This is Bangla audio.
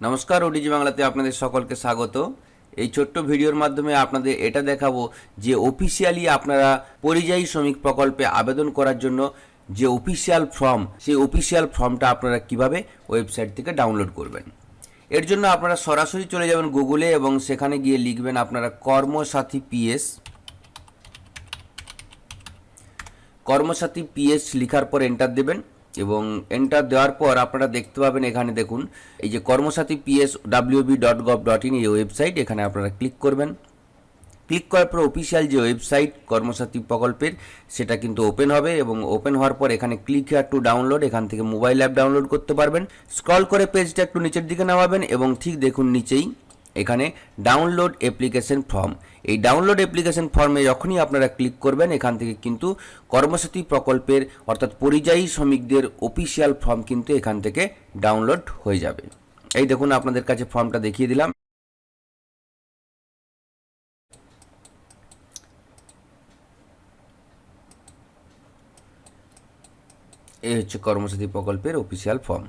নমস্কার, ওডিজি বাংলাতে আপনাদের সকলকে স্বাগত। এই ছোট্ট ভিডিওর মাধ্যমে আপনাদের এটা দেখাবো যে অফিসিয়ালি আপনারা পরিযায়ী শ্রমিক প্রকল্পে আবেদন করার জন্য যে অফিসিয়াল ফর্ম সেই অফিসিয়াল ফর্মটা আপনারা কীভাবে ওয়েবসাইট থেকে ডাউনলোড করবেন। এর জন্য আপনারা সরাসরি চলে যাবেন গুগলে এবং সেখানে গিয়ে লিখবেন আপনারা কর্মসাথী পিএস কর্মসাথী পিএস লেখার পর এন্টার দেবেন। এবং এন্টার দেওয়ার পর আপনারা দেখতে পাবেন এখানে দেখুন, এই যে Karmasathi PS WB dot gov dot in এই ওয়েবসাইট এখানে আপনারা ক্লিক করবেন। ক্লিক করার পর অফিসিয়াল যে ওয়েবসাইট কর্মসাথী প্রকল্পের, সেটা কিন্তু ওপেন হবে এবং ওপেন হওয়ার পর এখানে ক্লিক হেয়ার টু ডাউনলোড এখান থেকে মোবাইল অ্যাপ ডাউনলোড করতে পারবেন। স্ক্রল করে পেজটা একটু নিচের দিকে নামাবেন এবং ঠিক দেখুন নিচেই এখানে ডাউনলোড অ্যাপ্লিকেশন ফর্ম এই ডাউনলোড অ্যাপ্লিকেশন ফর্মে যখনই আপনারা ক্লিক করবেন, এখান থেকে কিন্তু কর্মসাথী প্রকল্পের অর্থাৎ পরিযায়ী শ্রমিকদের অফিসিয়াল ফর্ম কিন্তু এখান থেকে ডাউনলোড হয়ে যাবে। এই দেখুন, আপনাদের কাছে ফর্মটা দেখিয়ে দিলাম। এই হচ্ছে কর্মসাথী প্রকল্পের অফিসিয়াল ফর্ম